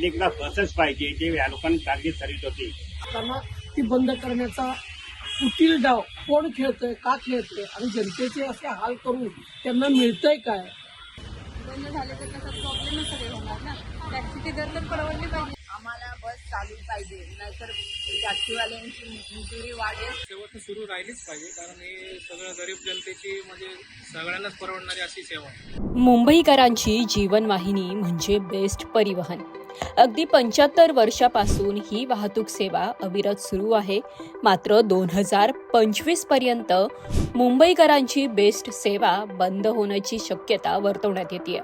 पब्लिकला बसच पाहिजे जे या लोकांनी टार्गेट करीत होती. त्यांना ती बंद करण्याचा कुटील डाव कोण खेळतंय का खेळतंय आणि जनतेचे असे हाल करून त्यांना मिळतंय काय? बंद झाले तर त्याचा प्रॉब्लेमच सगळे होणार ना. टॅक्सीचे दर तर परवडले पाहिजे. आम्हाला बस चालू पाहिजे नाहीतर टॅक्सीवाल्यांची मजुरी वाढेल. सेवा तर सुरू राहिलीच पाहिजे कारण हे सगळं गरीब जनतेची म्हणजे सगळ्यांनाच परवडणारी अशी सेवा. मुंबईकरांची जीवनवाहिनी म्हणजे बेस्ट परिवहन. अगदी पंच्याहत्तर वर्षापासून ही वाहतूक सेवा अविरत सुरू आहे. मात्र दोन हजार पंचवीसपर्यंत मुंबईकरांची बेस्ट सेवा बंद होण्याची शक्यता वर्तवण्यात येते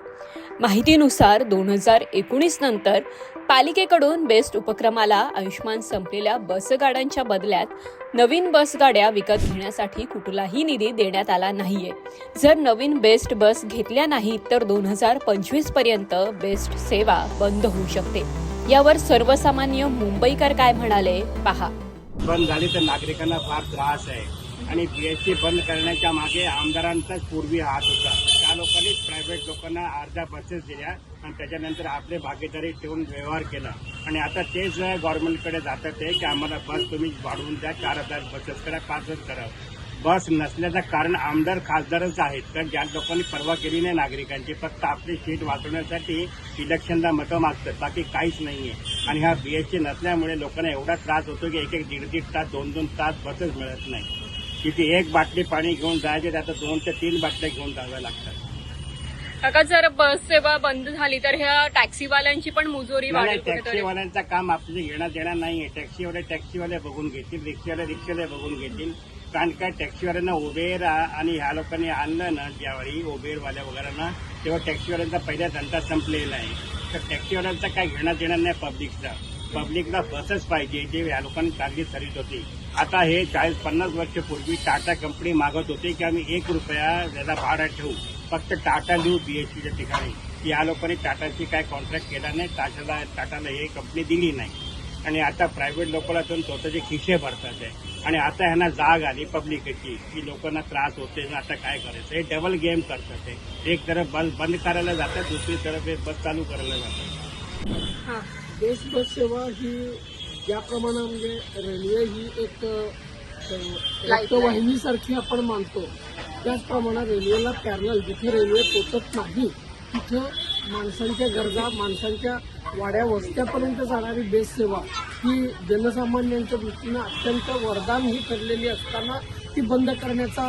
माहितीनुसार दोन हजार एकोणीस नंतर पालिकेकडून बेस्ट उपक्रमाला आयुष्मान संपलेल्या बसगाड्यांच्या बदल्यात नवीन बसगाड्या विकत घेण्यासाठी कुठलाही निधी देण्यात आला नाहीये. जर नवीन बेस्ट बस घेतल्या नाहीत तर दोन हजार पंचवीसपर्यंत बेस्ट सेवा बंद होऊ शकते. यावर सर्वसामान्य मुंबईकर काय म्हणाले पहा. बंद झाली तर नागरिकांना फार त्रास आहे. आणि बीएसटी बंद करण्याच्या मागे आमदारांचाच पूर्वी हात होता. लोकांनीच प्रायव्हेट लोकांना अर्ध्या बसेस दिल्या आणि त्याच्यानंतर आपले भागीदारी ठेवून व्यवहार केला. आणि आता तेच गव्हर्नमेंटकडे जातात आहे की आम्हाला बस तुम्ही वाढवून द्या चार हजार बसेस करा पाचच करा. बस नसल्याचं कारण आमदार खासदारच आहेत. तर ज्या लोकांनी परवा केली नाही नागरिकांची फक्त आपली सीट वाचवण्यासाठी इलेक्शनला मतं मागतात. बाकी काहीच नाहीये. आणि हा बीएससी नसल्यामुळे लोकांना एवढा त्रास होतो की एक एक दीड दीड तास दोन दोन तास बसच मिळत नाही किती एक बाटली पाणी घेऊन जायचे त्यात दोन ते तीन बाटल्या घेऊन जाव्या लागतात. काका जर बस सेवा बंद झाली तर ह्या टॅक्सीवाल्यांची पण मुजोरी वाढेल कुठेतरी. टॅक्सीवाल्यांचं काम आपले घेण्यात येणार नाहीये. टॅक्सीवाले टॅक्सीवाले बघून घेतील रिक्षावाले रिक्षावाले बघून घेतील. कारण काय टॅक्सीवाल्यांना उबेर आ- आणि ह्या लोकांनी आणलं ना ज्यावेळी उबेरवाल्या वगैरेंना तेव्हा टॅक्सीवाल्यांचा पहिला धंदा संपलेला आहे. तर टॅक्सीवाल्यांचा काय घेण्यात येणार नाही पब्लिकचा. पब्लिकला बसच पाहिजे जे या लोकांनी टार्गेट करीत होती. आता हे चाळीस पन्नास वर्षपूर्वी टाटा कंपनी मागत होती की आम्ही एक रुपया त्याचा भाडा ठेवू. फक्त टाटा लिहू बीएससीच्या ठिकाणी. या लोकांनी टाटाची काय कॉन्ट्रॅक्ट केला नाही टाटाला टाटाला हे कंपनी दिली नाही. आणि आता प्रायव्हेट लोकांना पण स्वतःचे खिशे भरतात आहे. आणि आता ह्यांना जाग आली पब्लिकची की लोकांना त्रास होते आता काय करायचं? हे डबल गेम करतात हे एक तरफ बस बंद करायला जातात दुसरी तरफ हे बस चालू करायला जातात. हा. बेस्ट बस सेवा ही ज्याप्रमाणे म्हणजे रेल्वे ही एक रक्तवाहिनीसारखी आपण मानतो. त्याचप्रमाणे रेल्वेला पॅरल जिथे रेल्वे पोचत नाही तिथं माणसांच्या गरजा माणसांच्या वाड्या वस्त्यापर्यंत जाणारी बेस सेवा ही जनसामान्यांच्या दृष्टीनं अत्यंत वरदान ही ठरलेली असताना ती बंद करण्याचा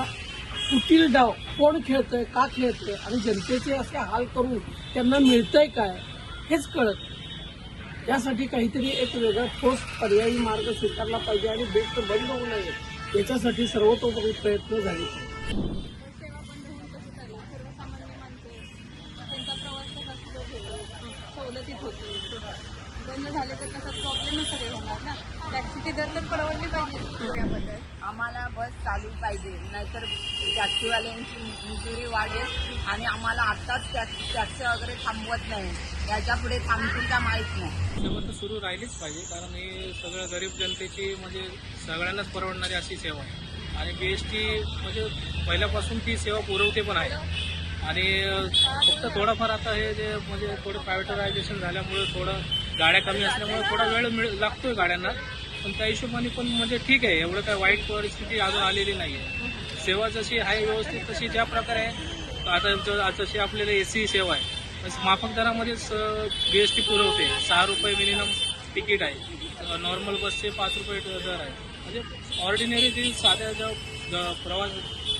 कुटील डाव कोण खेळतंय का खेळतंय आणि जनतेचे असे हाल करून त्यांना मिळतंय काय हेच कळत यासाठी काहीतरी एक वेगळा ठोस पर्यायी मार्ग स्वीकारला पाहिजे आणि बेस्ट बंद होऊ नये. याच्यासाठी सर्वतोपरी प्रयत्न झाले. सवलतीत होते. बंद झाले तर त्याचा प्रॉब्लेमच सगळे होणार ना. टॅक्सीचे दर तर परवडले पाहिजे. त्याबद्दल. आम्हाला बस चालू पाहिजे. नाहीतर टॅक्सीवाल्यांची मजुरी वाढेल आणि आम्हाला आत्ताच टॅक्सी टॅक्सी वगैरे थांबवत नाही. याच्यापुढे थांबतील का माहीत नाही. सेवा तर सुरू राहिलीच पाहिजे कारण हे सगळं गरीब जनतेची म्हणजे सगळ्यांनाच परवडणारी अशी सेवा आहे. आणि बी एस टी म्हणजे पहिल्यापासून ती सेवा पुरवते पण आहे. आणि फक्त थोडंफार आता हे जे म्हणजे थोडं प्रायव्हेटायझेशन झाल्यामुळे थोडं गाड्या कमी असल्यामुळे थोडा वेळ मिळ लागतोय गाड्यांना. पण त्या हिशोबाने पण म्हणजे ठीक आहे. एवढं काय वाईट परिस्थिती अजून आलेली नाही आहे सेवा जशी आहे व्यवस्थित तशी ज्या प्रकारे आहे. आता ज- जशी आपल्याला ए सी सेवा आहे. माफक दरामध्येच बी एस टी पुरवते. सहा रुपये मिनिमम तिकीट आहे. नॉर्मल बसचे पाच रुपये दर आहे. म्हणजे ऑर्डिनरी जी साध्या ज्या प्रवास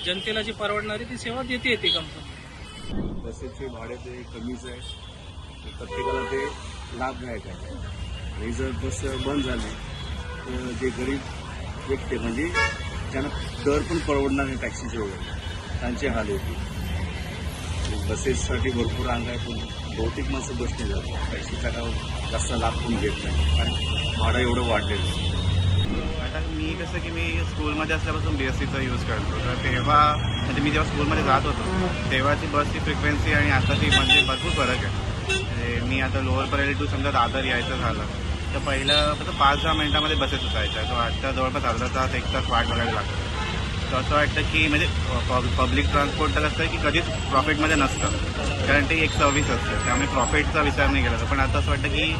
जनतेला जी परवडणारी ती सेवा देते ती कंपनी बसेसचे भाडे ते कमीच आहे. प्रत्येकाला ते लाभदायक आहे. आणि जर बस बंद झाली तर जे गरीब व्यक्ती म्हणजे त्यांना दर पण परवडणार नाही टॅक्सीचे वगैरे. त्यांचे हाल होते बसेससाठी भरपूर अंग आहे पण बहुतेक माणसं बसने जातात टॅक्सीचा काय जास्त लाभ पण घेत नाही कारण भाडं एवढं वाढलेलं आहे. आता मी कसं की मी स्कूलमध्ये असल्यापासून बी एस सीचा यूज करतो. तर तेव्हा म्हणजे मी जेव्हा स्कूलमध्ये जात होतो तेव्हाची बसची फ्रिक्वेन्सी आणि आताची म्हणजे भरपूर फरक आहे. म्हणजे मी आता लोअर परेली टू समजा दादर यायचं झालं तर पहिलं फक्त पाच दहा मिनिटामध्ये बसेस असायच्या तो आजच्या जवळपास अर्धा तास एक तास वाट बघायला लागतो. तर असं वाटतं की म्हणजे पब्लिक ट्रान्सपोर्ट तर असतं की कधीच प्रॉफिटमध्ये नसतं. कारण ते एक सर्व्हिस असते. त्यामुळे प्रॉफिटचा विचार नाही केला पण आता असं वाटतं की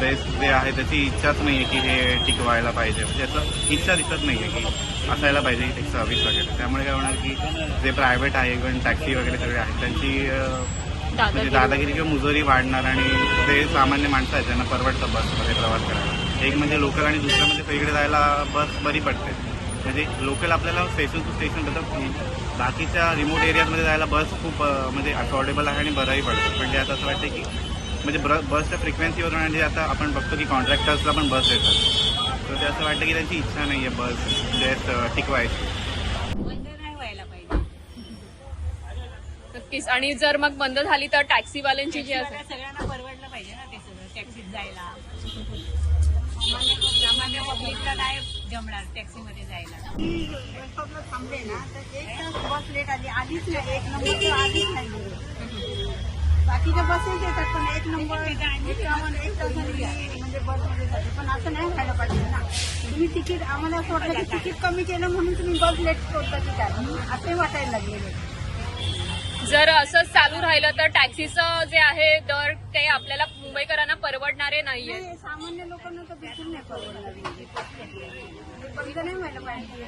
बेस्ट जे आहे त्याची इच्छाच नाही आहे की हे टिकवायला पाहिजे. म्हणजे असं इच्छा दिसत नाही आहे की असायला पाहिजे एक सर्व्हिस वगैरे. त्यामुळे काय होणार की जे प्रायव्हेट आहे इव्हन टॅक्सी वगैरे सगळे आहेत त्यांची म्हणजे दादागिरी किंवा मुजोरी वाढणार आणि ते सामान्य माणसं आहेत ज्यांना परवडतं बसमध्ये प्रवास करायला. एक म्हणजे लोकल आणि दुसरं म्हणजे सगळीकडे जायला बस बरी पडते. म्हणजे लोकल आपल्याला स्टेशन टू स्टेशन तर बाकीच्या रिमोट एरियामध्ये जायला बस खूप म्हणजे अफोर्डेबल आहे आणि बरंही पडतं. पण ते आता असं वाटतं की म्हणजे ब्र बसच्या फ्रिक्वेन्सीवरून आणि आता आपण बघतो की कॉन्ट्रॅक्टर्सला पण बस येतात. तर ते असं वाटतं की त्यांची इच्छा नाही आहे बस म्हणजे टिकवायची बंद नाही व्हायला पाहिजे नक्कीच. आणि जर मग बंद झाली तर टॅक्सीवाल्यांची जी असेल सगळ्यांना परवडलं पाहिजे ना ते सगळं टॅक्सीत जायला. सामान्य पब्लिकला काय जमणार टॅक्सीमध्ये जायला. थांबले ना तर एक तास बस लेट आली नाही एक नंबर नाही बाकीच्या बसेस येतात पण एक नंबर एक तासाने म्हणजे बसमध्ये जाते. पण असं नाही व्हायला पाहिजे ना. तुम्ही तिकीट आम्हाला असं वाटलं की तिकीट कमी केलं म्हणून तुम्ही बस लेट करता की काय? असे वाटायला लागलेले जर असंच चालू राहिलं तर टॅक्सीचं जे आहे दर ते आपल्याला मुंबईकरांना परवडणारे नाहीये. नाही, सामान्य लोकांना तर बिलकुल नाही परवडणार. हे नाही व्हायला पाहिजे.